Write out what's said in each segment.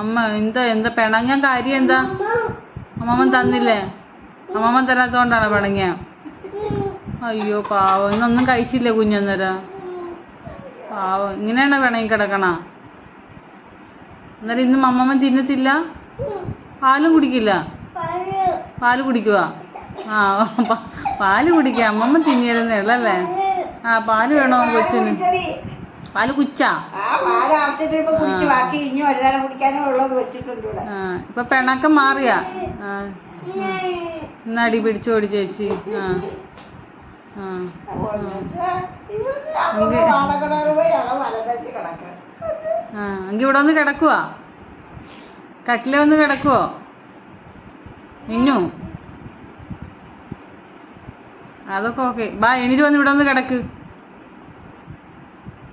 അമ്മ. എന്താ എന്താ പിണങ്ങാൻ കാര്യം എന്താ? അമ്മമ്മ തന്നില്ലേ? അമ്മമ്മ തരാത്തോണ്ടാണോ പിണങ്ങിയ? അയ്യോ പാവം. ഇന്നൊന്നും കഴിച്ചില്ല കുഞ്ഞന്നേരം? പാവം. ഇങ്ങനെയാണോ പിണങ്ങി കിടക്കണ? അന്നേരം ഇന്നും അമ്മമ്മ തിന്നത്തില്ല? പാലും കുടിക്കില്ല? പാൽ കുടിക്കുക ആ പാൽ കുടിക്കുക അമ്മമ്മ തിന്നിയിരുന്നേ ഉള്ളല്ലേ? ആ പാൽ വേണോ കൊച്ചിന്? പാൽ കുച്ചാ ആ പാൽ ആവശ്യത്തിന് ഇപ്പൊ കുടിച്ച് ബാക്കി ഇനി ഒരു നേരം കുടിക്കാനേ ഉള്ളത് വെച്ചിട്ടുണ്ട് ഇവിടെ ആ ഇപ്പൊ പിണക്കം മാറിയാ? നടി പിടിച്ചു പിടിച്ചോടി ചേച്ചി. ആ ആ ഇവിടെ ഒന്ന് കിടക്കുവാ? കട്ടിലെ ഒന്ന് കിടക്കുവോ? നിന്നു അതൊക്കെ ഓക്കെ. ബാ എണീറ്റ് വന്ന് ഇവിടെ ഒന്ന് കിടക്ക്.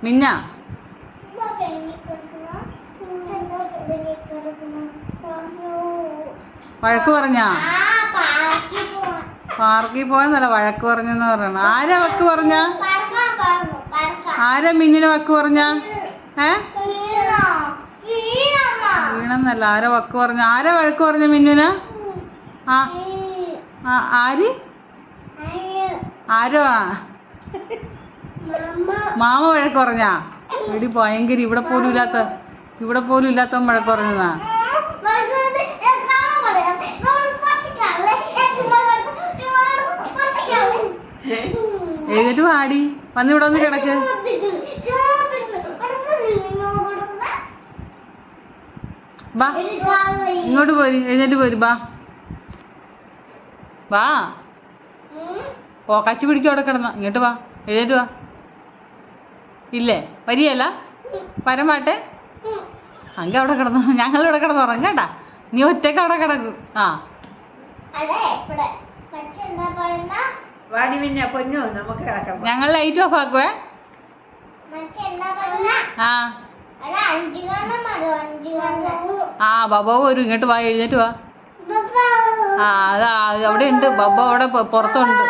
മിന്ന. വഴക്ക് പറഞ്ഞ? പാർക്കിൽ പോയെന്നല്ല വഴക്ക് പറഞ്ഞെന്ന് പറയണം. ആരാ വക്ക് പറഞ്ഞ? ആരാ മിന്നിന് വക്ക് പറഞ്ഞ? ഏ? വീണെന്നല്ല ആരാ വക്ക് പറഞ്ഞ? ആരാ വഴക്ക് പറഞ്ഞ മിന്നിന്? ആ ആര്? ആരോ ആ. മാമ വഴക്ക് പറഞ്ഞാ? എടി ഭയങ്കര ഇവിടെ പോലും ഇല്ലാത്ത ഇവിടെ പോലും ഇല്ലാത്തവൻ വഴക്ക് പറഞ്ഞതാ. എഴുന്നേറ്റ് പാടി വന്നിവിടെ ഒന്ന് കിടക്ക്. ബാ. ഇങ്ങോട്ട് പോര് എഴുന്നേറ്റ് പോര് ബാ. വാ ഓ കച്ചി പിടിക്കും അവിടെ കിടന്ന. ഇങ്ങോട്ട് വാ. എഴുന്നേറ്റ് വാ. ഇല്ലേ? വരികയല്ല? പരമാട്ടെ. അങ്ങ് അവിടെ കിടന്നു. ഞങ്ങൾ ഇവിടെ ഉറങ്ങ കേട്ടാ. നീ ഒറ്റയ്ക്ക് അവിടെ കിടക്കും. ആ. ഞങ്ങൾ ലൈറ്റ് ഓഫ് ആക്കുവേ. ആ. ആ ബബോ വരും. ഇങ്ങോട്ട് വാ എഴുന്നേറ്റ് വാ. ആ അതാ അവിടെ ഉണ്ട്. ബബോ അവിടെ പുറത്തുണ്ട്.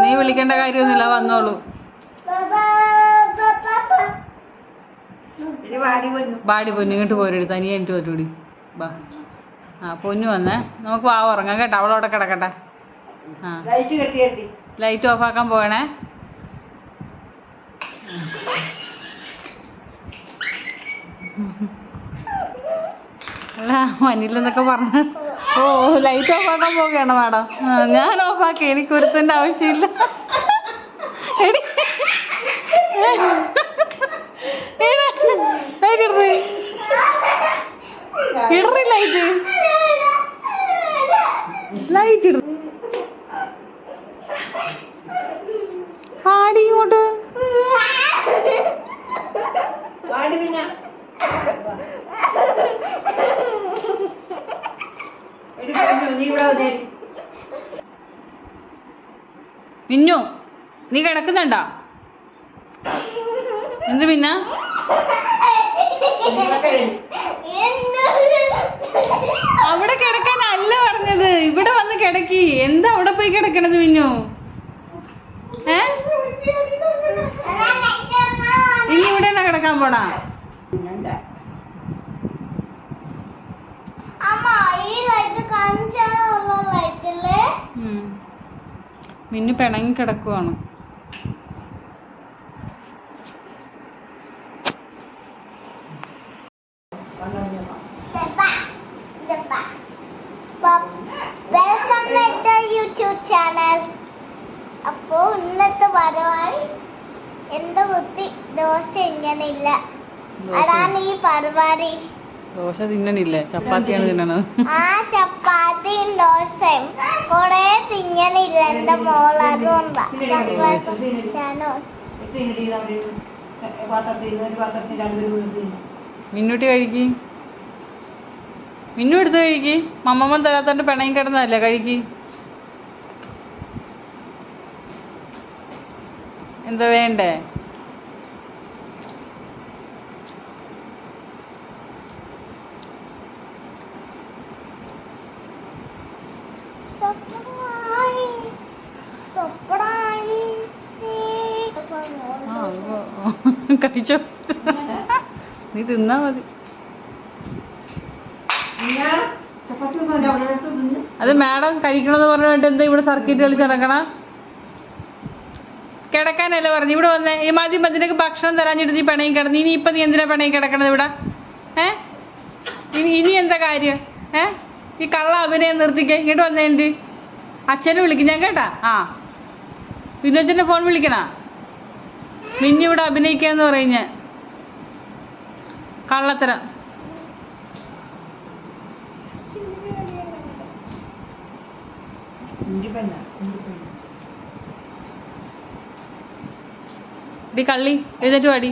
നീ വിളിക്കേണ്ട കാര്യമൊന്നുമില്ല വന്നോളൂ. ബാടി പൊന്നു. ഇങ്ങോട്ട് പോരടി തനിയെ എനിക്ക് പോരൂടി ബാ. ആ പൊന്നു വന്നേ. നമുക്ക് വാ ഉറങ്ങാം കേട്ടോ. അവളോടെ കിടക്കട്ടെ. ആ. ലൈറ്റ് ഓഫ് ആക്കാൻ പോകണേ. അല്ല മനിലെന്നൊക്കെ പറഞ്ഞ. ഓ ലൈറ്റ് ഓഫ് ആക്കാൻ പോവുകയാണ് മാഡം. ആ, ഞാൻ ഓഫ് ആക്കി. എനിക്ക് ഒരുത്തന്റെ ആവശ്യമില്ല. എടി, ലൈറ്റ് ഇടറി ഇടറി ലൈറ്റ് ലൈറ്റ് ഇടറി പാടി ഇങ്ങോട്ട് മിന്നു നീ കിടക്കുന്നുണ്ടോ? എന്ത് പിന്നെ അവിടെ കിടക്കാനല്ല പറഞ്ഞത്. ഇവിടെ വന്ന് കിടക്കി. എന്താ അവിടെ പോയി കിടക്കണത് മിന്നു? ഏ? ഇനി ഇവിടെ കിടക്കാൻ പോണാ. മിന്നു പിണങ്ങി കിടക്കുവാണ്. വെൽക്കം ടു യൂട്യൂബ് ചാനൽ അപ്പോ ഇന്നത്തെ പരിപാടി എന്റെ കുത്തി ദോശ ഇങ്ങനില്ല അതാണ് ഈ പരിപാടി ദോശ തിന്നണില്ലേ. ചപ്പാത്തിയാണ് തിന്നണത് ആ ചപ്പാത്തിയും ദോശയും കൊറേ തിന്നണില്ല എന്റെ മോൾ അതുകൊണ്ടാ പാത്രത്തിൽ ഒരു പാത്രത്തിൽ രണ്ടുപേരും മിന്നൂട്ടി കഴിക്ക്. മിന്നു എടുത്ത് കഴിക്ക്. മമ്മമ്മ തരാത്തോണ്ട് പെണയും കിടന്നതല്ലേ കഴിക്ക്. എന്താ വേണ്ടേ. കഴിച്ചോ? നീ തിന്നാ മതി. അത് മാഡം കഴിക്കണമെന്ന് പറഞ്ഞിട്ട് എന്താ ഇവിടെ സർക്കിറ്റ് കളിച്ച് നടക്കണ? കിടക്കാനല്ലേ പറഞ്ഞു. ഇവിടെ വന്നേ. ഈ മതി മതിനൊക്കെ ഭക്ഷണം തരാഞ്ഞിട്ട് നീ പണയും കിടന്നു. ഇനി ഇപ്പം നീ എന്തിനാ പണയും കിടക്കണത് ഇവിടെ? ഏ? ഇനി ഇനി എന്താ കാര്യം? ഏ? ഈ കള്ള അഭിനയം നിർത്തിക്കേ. ഇങ്ങോട്ട് വന്നേണ്ടി അച്ഛനെ വിളിക്കും. ഞാൻ കേട്ടാ? ആ. വിനോച്ചന്റെ ഫോൺ വിളിക്കണ? മിന്നി ഇവിടെ അഭിനയിക്കാന്ന് പറയുഞ്ഞ കള്ളത്തരം. ഡി കള്ളി എഴുന്നേറ്റ് പാടി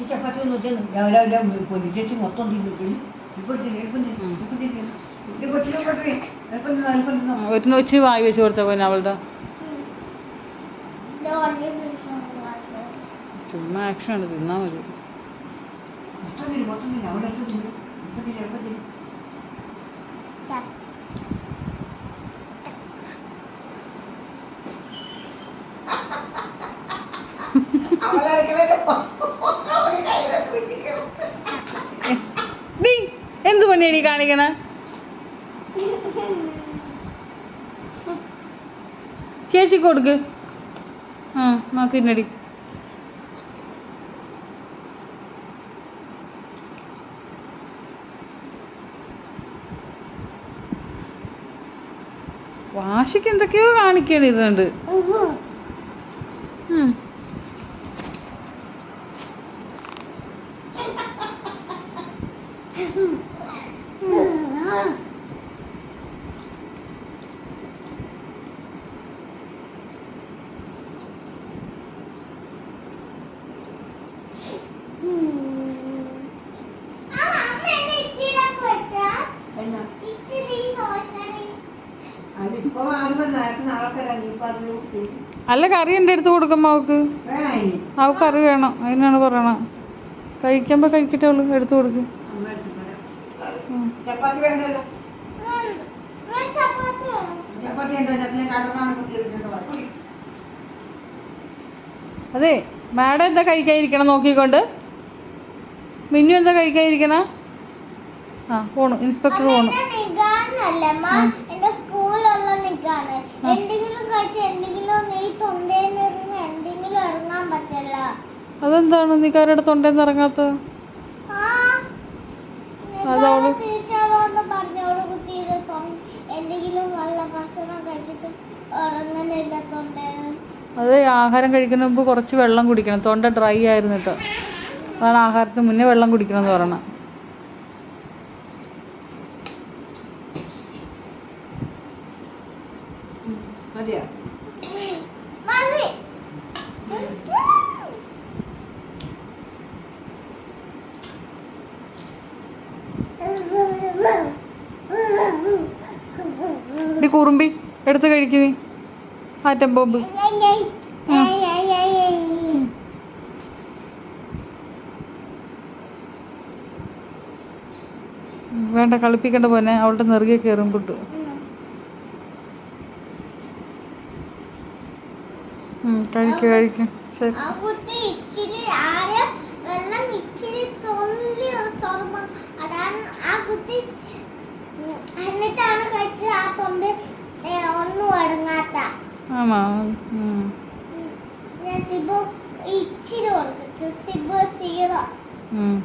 ഈ ചപ്പാത്തി ഒന്നും വെച്ചാൽ രാവിലെ രാവിലെ പൊന്നിച്ചേച്ച് മൊത്തം തിന്നിട്ടില്ല ഒരു നൊച്ചി വായി വെച്ച് കൊടുത്ത പോലെ അവളുടെ. ചുമ്മാ ആക്ഷൻ ആണ് തിന്നാ മതി. മൊത്തം മൊത്തം തിന്നു അവിടെ അടുത്ത് തിന്നു ഇപ്പം എന്ത് പണിയടി കാണിക്കണ ചേച്ചി കൊടുക്ക്. ആ നാ തിന്നടി വാശിക്ക് എന്തൊക്കെയോ കാണിക്കണ ഇതുണ്ട് ഉം. ആ, അമ്മ എന്നെ ഇച്ചിരിയൊക്കെ വെച്ചാ? എന്നാ ഇച്ചിരി സോസറി. അതിപ്പോ ആകുമ്പോ നേരത്തെ നാളെ തരാം ഇപ്പൊ അത് അല്ല കറി എന്റെ അടുത്ത് കൊടുക്കുമ്പോ അവക്ക്? അവക്ക് കറി വേണം. അതിനാണ് പറയണ. കഴിക്കുമ്പോ കഴിക്കട്ടെ അവൾ എടുത്തു കൊടുക്ക്. അതെ മാഡം എന്താ കഴിക്കാതിരിക്കണം നോക്കിക്കൊണ്ട്. മിന്നു എന്താ കഴിക്കാതിരിക്കണ? ആ പോണു. ഇൻസ്പെക്ടർ പോണു. എന്റെ എന്തെങ്കിലും കഴിച്ച് എന്തെങ്കിലും നീ തൊണ്ടയിൽ നിന്ന് എന്തെങ്കിലും ഇറങ്ങാൻ പറ്റില്ല. അതെന്താണ് നീ കാരുടെ ഇറങ്ങാത്ത അതവള്- ടീച്ചറോട് പറഞ്ഞോട് കുത്തിയത് എന്തെങ്കിലും നല്ല ഭക്ഷണം കഴിച്ചിട്ട് ഉറങ്ങുന്നില്ല തൊണ്ടേന്ന്. അത് ആഹാരം കഴിക്കുന്ന മുമ്പ് കുറച്ച് വെള്ളം കുടിക്കണം. തൊണ്ട ഡ്രൈ ആയിരുന്നിട്ട്. അതാണ് ആഹാരത്തിന് മുന്നേ വെള്ളം കുടിക്കണം എന്ന് പറയണം. കുറുമ്പി എടുത്ത് കഴിക്കുന്നേ ആറ്റം ബോംബ്. വേണ്ട കളിപ്പിക്കേണ്ട പോലെ അവളുടെ നെറുകെ കയറും കിട്ടു കഴിക്കും കഴിക്കുക ശരി. ആമാ ഉം. ഉം, ഞാൻ സിബു ഇച്ചിരി കൊടുത്തു സിബു സീറോ ഉം.